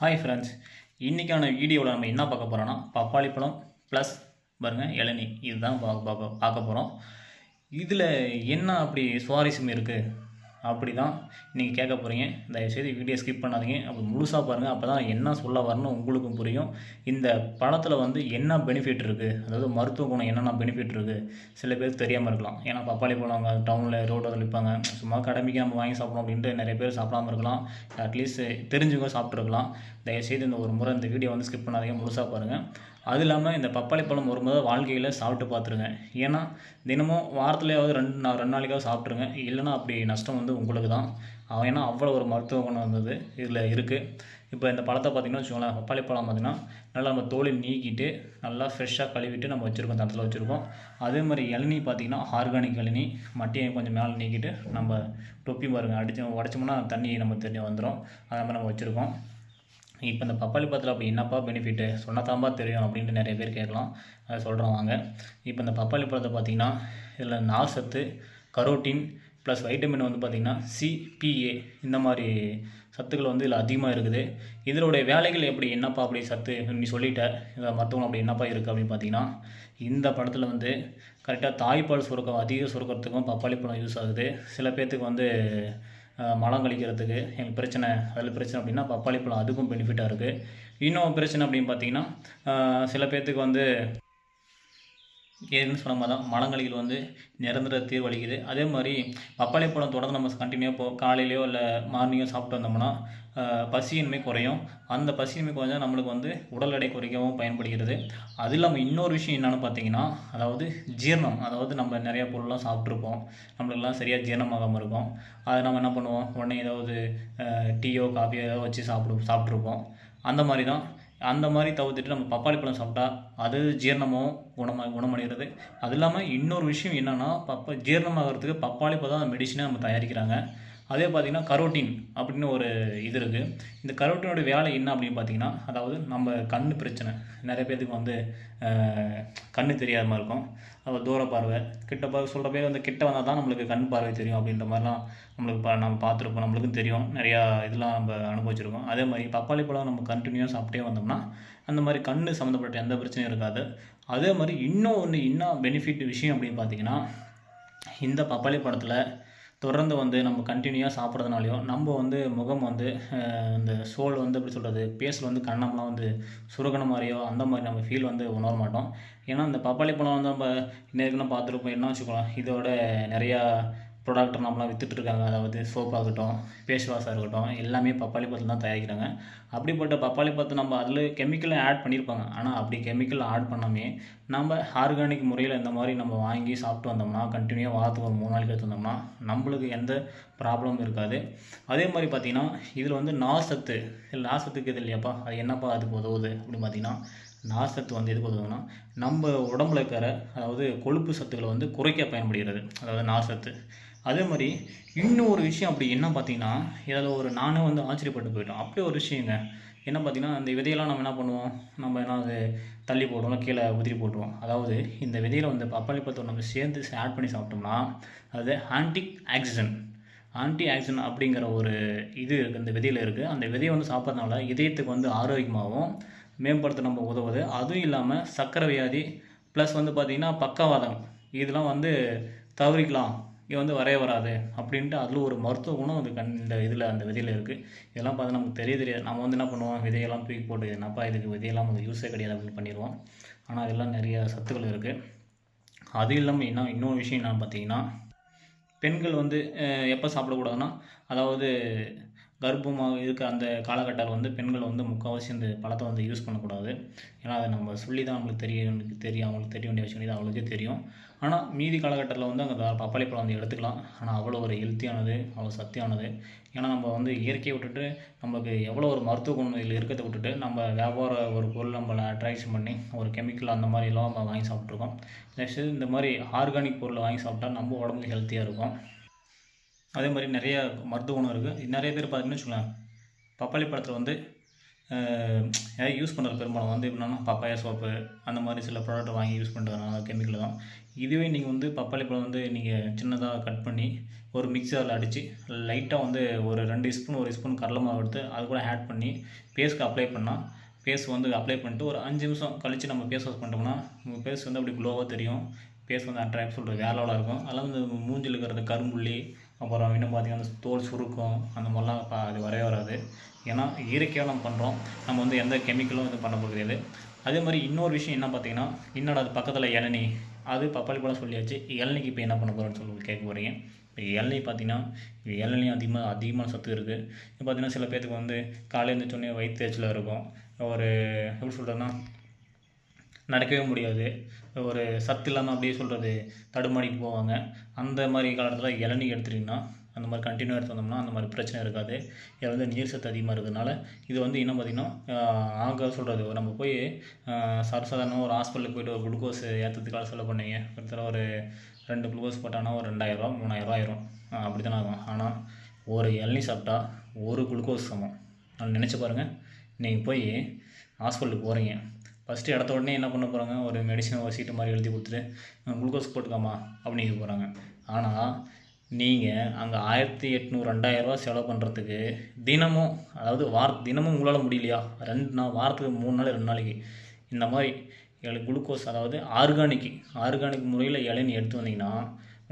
Hi friends இன்றைக்கான வீடியோவில் நம்ம என்ன பார்க்க போகிறோன்னா பப்பாளி பழம் ப்ளஸ் பாருங்கள் இளநீ. இதுதான் பார்க்க பார்க்க பார்க்க போகிறோம் இதில் என்ன அப்படி சுவாரஸ்யம் இருக்குது அப்படி தான் நீங்கள் கேட்க போகிறீங்க தயவுசெய்து வீடியோ ஸ்கிப் பண்ணாதீங்க. அப்படி முழுசாக பாருங்கள் அப்போ தான் என்ன சொல்ல வரணும் உங்களுக்கும் புரியும். இந்த பழத்தில் வந்து என்ன பெனிஃபிட் இருக்குது அதாவது மருத்துவ குணம் என்னென்ன பெனிஃபிட் இருக்குது சில பேருக்கு தெரியாமல் இருக்கலாம். ஏன்னா பப்பாளி பழம் டவுனில் ரோட்டில் விற்பாங்க சும்மா கடமைக்கு நம்ம வாங்கி சாப்பிடணும் அப்படின்ட்டு நிறைய பேர் சாப்பிடாம இருக்கலாம். அட்லீஸ்ட் தெரிஞ்சவங்க சாப்பிட்ருக்கலாம் தயவுசெய்து இந்த ஒரு முறை இந்த வீடியோ வந்து ஸ்கிப் பண்ணாதீங்க. முழுசாக பாருங்கள் அது இல்லாமல் இந்த பப்பாளி பழம் ஒரு முறை வாழ்க்கையில் சாப்பிட்டு பார்த்துருங்க. ஏன்னா தினமும் வாரத்துலேயாவது ரெண்டு நான் ரெண்டு நாளைக்காவது சாப்பிட்ருங்க இல்லைன்னா அப்படி நஷ்டம் வந்து உங்களுக்கு தான் ஏன்னா அவ்வளோ ஒரு மருத்துவ குணம் வந்தது இதில் இருக்குது இப்போ இந்த பழத்தை பார்த்திங்கன்னா வச்சுக்கோங்களேன் பப்பாளி பழம் பார்த்திங்கன்னா நல்லா நம்ம தோலில் நீக்கிட்டு நல்லா ஃப்ரெஷ்ஷாக கழுவிட்டு நம்ம வச்சுருக்கோம் தரத்தில் வச்சுருக்கோம். அதே மாதிரி இளநீ பார்த்திங்கன்னா ஆர்கானிக் இளநீ. மட்டியை கொஞ்சம் மேலே நீக்கிட்டு நம்ம டொப்பி பாருங்கள் அடிச்சு உடச்சோம்னா தண்ணி நம்ம தெரிஞ்சு வந்துடும் அதை மாதிரி நம்ம வச்சுருக்கோம். இப்போ இந்த பப்பாளி பழத்தில் அப்படி என்னப்பா பெனிஃபிட்டு சொன்னதாம்பா தெரியும் அப்படின்ட்டு நிறைய பேர் கேட்கலாம். அதை சொல்கிறோம் வாங்க. இப்போ இந்த பப்பாளி பழத்தை பார்த்திங்கன்னா இதில் நார் சத்து கரோட்டின் ப்ளஸ் வைட்டமின் வந்து பார்த்திங்கன்னா சிபிஏ இந்த மாதிரி சத்துக்கள் வந்து இதில் அதிகமாக இருக்குது. இதனுடைய வேலைகள் எப்படி? என்னப்பா அப்படி சத்து? நீ சொல்லிட்ட. இதில் மற்றவங்க அப்படி என்னப்பா இருக்குது அப்படின்னு பார்த்தீங்கன்னா இந்த படத்தில் வந்து கரெக்டாக தாய்ப்பால் சுரக்கம் அதிக சுரக்கிறதுக்கும் பப்பாளி பழம் யூஸ் ஆகுது. சில பேர்த்துக்கு வந்து மலம் கழிக்கிறதுக்கு எங்களுக்கு பிரச்சனை அதில் பிரச்சனை அப்படின்னா பப்பாளி பழம் அதுக்கும் பெனிஃபிட்டாக இருக்குது இன்னும் பிரச்சனை அப்படின்னு பார்த்தீங்கன்னா சில பேர்த்துக்கு வந்து ஏற்கனவே சொன்ன மாதிரி தான் மலங்களில் வந்து நிரந்தர தீர்வளிக்குது அதே மாதிரி பப்பாளி பழம் தொடர்ந்து நம்ம கண்டினியூவாக போ காலையிலையோ இல்லை மார்னிங்கோ சாப்பிட்டு வந்தோம்னா பசியின்மை குறையும். அந்த பசியின்மை குறைஞ்சால் நம்மளுக்கு வந்து உடல் எடை குறைக்கவும் பயன்படுகிறது. அது இல்லாமல் இன்னொரு விஷயம் என்னென்னு பார்த்தீங்கன்னா அதாவது ஜீரணம். அதாவது நம்ம நிறைய பொருள்லாம் சாப்பிட்ருப்போம் நம்மளுக்கெல்லாம் சரியாக ஜீரணமாகாமல் இருக்கும். அதை நம்ம என்ன பண்ணுவோம்? உடனே ஏதாவது டீயோ காஃபியோ ஏதோ வச்சு சாப்பிடு சாப்பிட்ருப்போம் அந்த மாதிரி தான் அந்த மாதிரி தவிர்த்துட்டு நம்ம பப்பாளி பழம் சாப்பிட்டா அது ஜீரணமும் குணமாக குணமடைகிறது. அது இல்லாமல் இன்னொரு விஷயம் என்னென்னா பப்பா ஜீரணமாகிறதுக்கு பப்பாளி பழம் அந்த நம்ம தயாரிக்கிறாங்க. அதே பார்த்திங்கன்னா கரோட்டின் அப்படின்னு ஒரு இது இருக்குது இந்த கரோட்டினோட வேலை என்ன அப்படின்னு பார்த்தீங்கன்னா அதாவது நம்ம கண் பிரச்சனை. நிறைய பேர்த்துக்கு வந்து கண் தெரியாத மாதிரி இருக்கும். அப்புறம் தூர பார்வை கிட்ட பார்வை சொல்கிற பேர் வந்து கிட்ட வந்தால் தான் நம்மளுக்கு கண் பார்வை தெரியும் அப்படின்ற மாதிரிலாம் நம்மளுக்கு பா நம்ம பார்த்துருப்போம். நம்மளுக்கும் தெரியும். நிறையா இதெல்லாம் நம்ம அனுபவிச்சிருக்கோம். அதே மாதிரி பப்பாளி பழம் நம்ம கண்டினியூவாக சாப்பிட்டே வந்தோம்னா அந்த மாதிரி கண் சம்மந்தப்பட்ட எந்த பிரச்சனையும் இருக்காது. அதே மாதிரி இன்னும் ஒன்று இன்னும் பெனிஃபிட் விஷயம் அப்படின்னு பார்த்தீங்கன்னா இந்த பப்பாளி பழத்தில் தொடர்ந்து வந்து நம்ம கண்டினியூவாக சாப்பிட்றதுனாலையோ நம்ம வந்து முகம் வந்து இந்த சோல் வந்து எப்படி சொல்கிறது பேஸில் வந்து கண்ணம்லாம் வந்து சுருகன மாதிரியோ அந்த மாதிரி நம்ம ஃபீல் வந்து உணர மாட்டோம். ஏன்னா இந்த பப்பாளி பழம் வந்து நம்ம நேருக்கு பார்த்துருப்போம் என்ன வச்சுக்கலாம் இதோட நிறையா ப்ராடக்ட் நம்மளாம் வித்துட்ருக்காங்க அதாவது சோப் ஆகட்டும் ஃபேஸ் வாஷாக இருக்கட்டும் எல்லாமே பப்பாளி பழத்தில் தான் தயாரிக்கிறாங்க. அப்படிப்பட்ட பப்பாளி பழத்தை நம்ம அதில் கெமிக்கலை ஆட் பண்ணியிருப்பாங்க ஆனால் அப்படி கெமிக்கல் ஆட் பண்ணாமே நம்ம ஆர்கானிக் முறையில் இந்த மாதிரி நம்ம வாங்கி சாப்பிட்டு வந்தோம்னா கண்டினியூவாக வாரத்துக்கு ஒரு மூணு நாளைக்கு எடுத்து வந்தோம்னா நம்மளுக்கு எந்த ப்ராப்ளமும் இருக்காது. அதே மாதிரி பார்த்திங்கன்னா இதில் வந்து நாசத்து இல்லை நார்சத்துக்கு இது இல்லையாப்பா? அது என்னப்பா அதுக்கு உதவுது அப்படின்னு பார்த்தீங்கன்னா நார்சத்து வந்து எதுக்கு உதவுதுன்னா நம்ம உடம்புல இருக்கிற அதாவது கொழுப்பு சத்துக்களை வந்து குறைக்க பயன்படுகிறது. அதாவது நார்சத்து அதே மாதிரி இன்னும் ஒரு விஷயம் அப்படி என்ன பார்த்தீங்கன்னா இதில் ஒரு நானே வந்து ஆச்சரியப்பட்டு போயிட்டோம். அப்படி ஒரு விஷயங்க. என்ன பார்த்தீங்கன்னா இந்த விதையெல்லாம் நம்ம என்ன பண்ணுவோம்? நம்ம என்ன அது தள்ளி போடுவோம் கீழே உதிரி போட்டுருவோம் அதாவது இந்த விதையில் வந்து பப்பாளி நம்ம சேர்ந்து ஆட் பண்ணி சாப்பிட்டோம்னா அது ஆன்டிக் ஆக்சிஜன் ஆன்டி ஆக்சிஜன் அப்படிங்கிற ஒரு இது இருக்குது இந்த விதையில் இருக்குது அந்த விதையை வந்து சாப்பிட்றதுனால இதயத்துக்கு வந்து ஆரோக்கியமாகவும் மேம்படுத்த நம்ம உதவுது. அதுவும் இல்லாமல் சர்க்கரை வியாதி ப்ளஸ் வந்து பார்த்திங்கன்னா பக்கவாதம். இதெல்லாம் வந்து தவிர்க்கலாம் இது வந்து வரைய வராது அப்படின்ட்டு அதில் ஒரு மருத்துவ குணம் அது கண் இந்த இதில் அந்த விதையில் இருக்குது இதெல்லாம் பார்த்து நமக்கு தெரிய தெரியாது. நம்ம வந்து என்ன பண்ணுவோம்? விதையெல்லாம் தூக்கி போட்டு என்னப்பா இதுக்கு விதையெல்லாம் வந்து யூஸே கிடையாது அப்படின்னு பண்ணிடுவோம். ஆனால் அதெல்லாம் நிறைய சத்துக்கள் இருக்குது அது இல்லாமல் என்ன இன்னொரு விஷயம் என்னென்னு பார்த்தீங்கன்னா பெண்கள் வந்து எப்போ சாப்பிடக்கூடாதுன்னா அதாவது கர்ப்பமாக இருக்க அந்த காலகட்டத்தில் வந்து பெண்கள் வந்து முக்கால்வாசி இந்த பழத்தை வந்து யூஸ் பண்ணக்கூடாது. ஏன்னா அதை நம்ம சொல்லி தான் அவங்களுக்கு தெரியும் தெரியும் அவங்களுக்கு தெரிய வேண்டிய விஷயம் இது அவங்களுக்கே தெரியும். ஆனால் மீதி காலகட்டத்தில் வந்து அங்கே பப்பாளி பழம் வந்து எடுத்துக்கலாம். ஆனால் அவ்வளோ ஒரு ஹெல்த்தியானது அவ்வளோ சத்தியானது. ஏன்னா நம்ம வந்து இயற்கையை விட்டுட்டு நம்மளுக்கு எவ்வளோ ஒரு மருத்துவ குணம் இதில் இருக்கிறத விட்டுட்டு நம்ம வியாபார ஒரு பொருள் நம்மளை அட்ராக்ஷன் பண்ணி ஒரு கெமிக்கல் அந்த மாதிரிலாம் நம்ம வாங்கி சாப்பிட்ருக்கோம் நெக்ஸ்ட்டு இந்த மாதிரி ஆர்கானிக் பொருளை வாங்கி சாப்பிட்டா நம்ம உடம்புக்கு ஹெல்த்தியாக இருக்கும். அதே மாதிரி நிறைய மருத்துவ குணம் இருக்குது நிறைய பேர் பார்த்தீங்கன்னு வச்சுக்கோங்களேன் பப்பாளி பழத்தில் வந்து ஏதாவது யூஸ் பண்ணுறது பெரும்பாலும் வந்து எப்படின்னா பப்பாயா சோப்பு அந்த மாதிரி சில ப்ராடக்ட் வாங்கி யூஸ் பண்ணுறதுனால கெமிக்கல் தான். இதுவே நீங்கள் வந்து பப்பாளி பழம் வந்து நீங்கள் சின்னதாக கட் பண்ணி ஒரு மிக்சரில் அடித்து லைட்டாக வந்து ஒரு ரெண்டு ஸ்பூன் ஒரு ஸ்பூன் கடலை மாவு எடுத்து அது கூட ஆட் பண்ணி பேஸ்க்கு அப்ளை பண்ணால் பேஸ் வந்து அப்ளை பண்ணிட்டு ஒரு அஞ்சு நிமிஷம் கழித்து நம்ம பேஸ் வாஷ் பண்ணிட்டோம்னா உங்கள் பேஸ் வந்து அப்படி க்ளோவாக தெரியும். பேஸ் வந்து அட்ராக்ட் சொல்கிறது வேலையோட இருக்கும். அதெல்லாம் வந்து மூஞ்சில் இருக்கிறது கரும்புள்ளி அப்புறம் இன்னும் பார்த்தீங்கன்னா அந்த தோல் சுருக்கம் அந்த மாதிரிலாம் பா அது வரவே வராது. ஏன்னா இயற்கையாக நம்ம பண்ணுறோம் நம்ம வந்து எந்த கெமிக்கலும் இது பண்ண முடியாது அதே மாதிரி இன்னொரு விஷயம் என்ன பார்த்தீங்கன்னா என்னடா அது பக்கத்தில் இளநீ? அது பப்பாளி பழம் சொல்லியாச்சு. இளநிக்கு இப்போ என்ன பண்ண போகிறோன்னு சொல்லி கேட்க போகிறீங்க இப்போ இளநீ பார்த்தீங்கன்னா இளநிலையும் அதிகமாக அதிகமான சத்து இருக்குது இப்போ பார்த்தீங்கன்னா சில பேர்த்துக்கு வந்து காலையில் இருந்துச்சோடனே வயிற்று தேய்ச்சலாக இருக்கும். ஒரு எப்படி சொல்கிறதுனா நடக்கவே முடியாது. ஒரு சத்து இல்லாமல் அப்படியே சொல்கிறது தடுமாடிக்கு போவாங்க. அந்த மாதிரி காலத்தில் இளநீ எடுத்துட்டிங்கன்னா அந்த மாதிரி கண்டினியூ எடுத்து வந்தோம்னா அந்த மாதிரி பிரச்சனை இருக்காது. இதில் வந்து நீர் சத்து அதிகமாக இருக்கிறதுனால இது வந்து இன்னும் பார்த்திங்கன்னா ஆக சொல்கிறது நம்ம போய் சர்வசாதாரணமாக ஒரு ஹாஸ்பிட்டலுக்கு போயிட்டு ஒரு குளுக்கோஸ் ஏற்றத்துக்காக செலவு பண்ணீங்க. கிட்டத்தட்ட ஒரு ரெண்டு குளுக்கோஸ் போட்டானா ஒரு ரெண்டாயிரரூவா மூணாயிரரூவா ஆயிரும். அப்படி தானே ஆகும். ஆனால் ஒரு இளநீ சாப்பிட்டா ஒரு குளுக்கோஸ் சமம். நான் நினச்சி பாருங்கள் நீங்கள் போய் ஹாஸ்பிட்டலுக்கு போகிறீங்க ஃபஸ்ட்டு இடத்த உடனே என்ன பண்ண போகிறாங்க ஒரு மெடிசன் ஒரு சீட்டு மாதிரி எழுதி கொடுத்துட்டு குளுக்கோஸ் போட்டுக்காமா அப்படின்னு போகிறாங்க ஆனால் நீங்கள் அங்கே ஆயிரத்தி எட்நூறு ரெண்டாயிரரூவா செலவு பண்ணுறதுக்கு தினமும் அதாவது வார தினமும் உங்களால் முடியலையா? ரெண்டு நாள் வாரத்துக்கு மூணு நாள் ரெண்டு நாளைக்கு. இந்த மாதிரி ஏழு குளுக்கோஸ் அதாவது ஆர்கானிக் ஆர்கானிக் முறையில் இலைன்னு எடுத்து வந்தீங்கன்னா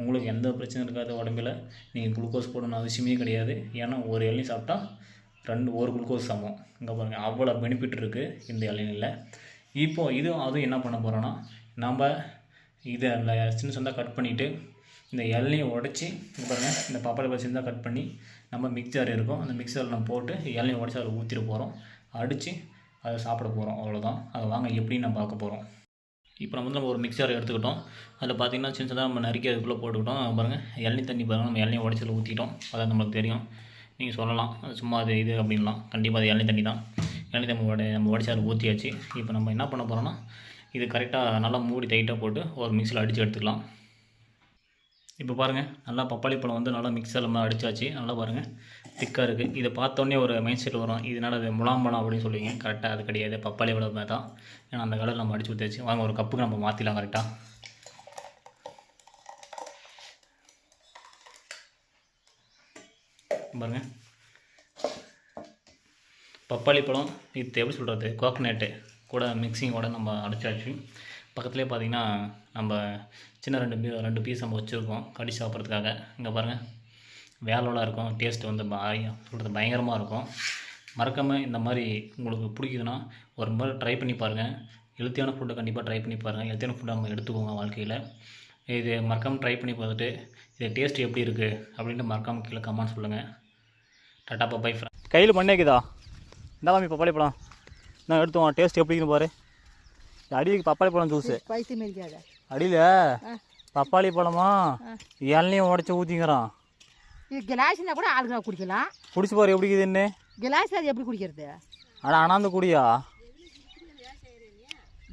உங்களுக்கு எந்த பிரச்சனையும் இருக்காது உடம்பில். நீங்கள் குளுக்கோஸ் போடணும்னு அவசியமே கிடையாது. ஏன்னா ஒரு இலையும் சாப்பிட்டா ரெண்டு ஒரு குளுக்கோஸ் சமம் இங்கே பாருங்கள் அவ்வளோ பெனிஃபிட் இருக்குது இந்த இளநியில் இப்போது இதுவும் அதுவும் என்ன பண்ண போகிறோன்னா நம்ம இதை அந்த சின்ன சின்னதாக கட் பண்ணிவிட்டு இந்த இளநியை உடச்சி பாருங்கள் இந்த பப்பாளி பழம் சின்னதாக கட் பண்ணி நம்ம மிக்சர் இருக்கும். அந்த மிக்சரில் நம்ம போட்டு இளநியை உடச்சி அதில் ஊற்றிட போகிறோம் அடித்து அதை சாப்பிட போகிறோம் அவ்வளோதான் அதை வாங்க எப்படின்னு நம்ம பார்க்க போகிறோம் இப்போ நம்ம வந்து நம்ம ஒரு மிக்சர் எடுத்துக்கிட்டோம். அதில் பார்த்தீங்கன்னா சின்ன சின்னதாக நம்ம நறுக்கி அதுக்குள்ளே போட்டுக்கிட்டோம். பாருங்கள் இளநீ தண்ணி பாருங்கள் நம்ம எண்ணெய் உடச்சி ஊற்றிட்டோம் அதான் நம்மளுக்கு தெரியும். நீங்கள் சொல்லலாம். அது சும்மா அது இது அப்படின்லாம். கண்டிப்பாக அது எண்ணெய் தண்ணி தான் இளநீ நம்ம உட நம்ம உடச்சி அதில் ஊற்றியாச்சு இப்போ நம்ம என்ன பண்ண போகிறோம்னா இது கரெக்டாக நல்லா மூடி டைட்டாக போட்டு ஒரு மிக்சியில் அடித்து எடுத்துக்கலாம். இப்போ பாருங்கள் நல்லா பப்பாளி பழம் வந்து நல்லா மிக்சரில் நம்ம அடித்தாச்சு நல்லா பாருங்கள் திக்காக இருக்குது இதை பார்த்தோன்னே ஒரு மைண்ட் செட் வரும் இதனால் அது முலாம் பழம் அப்படின்னு சொல்லுவீங்க. கரெக்டாக அது கிடையாது பப்பாளி பழம் தான். ஏன்னா அந்த கலர் நம்ம அடித்து ஊற்றியாச்சு வாங்க ஒரு கப்புக்கு நம்ம மாற்றிடலாம் கரெக்டாக பாருங்கள் பப்பாளி பழம் இது எப்படி சொல்கிறது கோக்கனட்டு கூட மிக்சிங்கோட நம்ம அடைச்சாச்சு. பக்கத்துலேயே பார்த்தீங்கன்னா நம்ம சின்ன ரெண்டு பீ ரெண்டு பீஸ் நம்ம வச்சுருக்கோம் கடி சாப்பிட்றதுக்காக. இங்கே பாருங்கள் வேலோட இருக்கும் டேஸ்ட் வந்து சொல்கிறது பயங்கரமாக இருக்கும். மறக்காமல் இந்த மாதிரி உங்களுக்கு பிடிக்குதுன்னா ஒரு முறை ட்ரை பண்ணி பாருங்கள் ஹெல்த்தியான ஃபுட்டை கண்டிப்பாக ட்ரை பண்ணி பாருங்கள் ஹெல்த்தியான ஃபுட்டை நம்ம எடுத்துக்கோங்க வாழ்க்கையில். இது மறக்காமல் ட்ரை பண்ணி பார்த்துட்டு இது டேஸ்ட் எப்படி இருக்குது அப்படின்ட்டு மறக்காமல் கீழே கமெண்ட் சொல்லுங்கள் டாட்டா பப்பாய் கையில் பண்ணேக்குதா? இந்த மாமி பப்பாளி பழம். நான் எடுத்துவோம் டேஸ்ட் எப்படின்னு பாரு. அடிக்கு பப்பாளி பழம் ஜூஸு அடியில் பப்பாளி பழமா? இளநியும் உடச்சி ஊற்றிங்கிறான் இது கிளாஸ்னா கூட ஆளுங்க குடிக்கலாம். குடிச்சு பாரு எப்படி இருக்குதுன்னு கிளாஸ் அது எப்படி குடிக்கிறது? ஆனால் அனாந்து குடியா?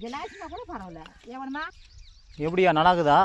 கிளாஸ்னா கூட பரவாயில்ல. எவனமா எப்படியா? நல்லாக்குதா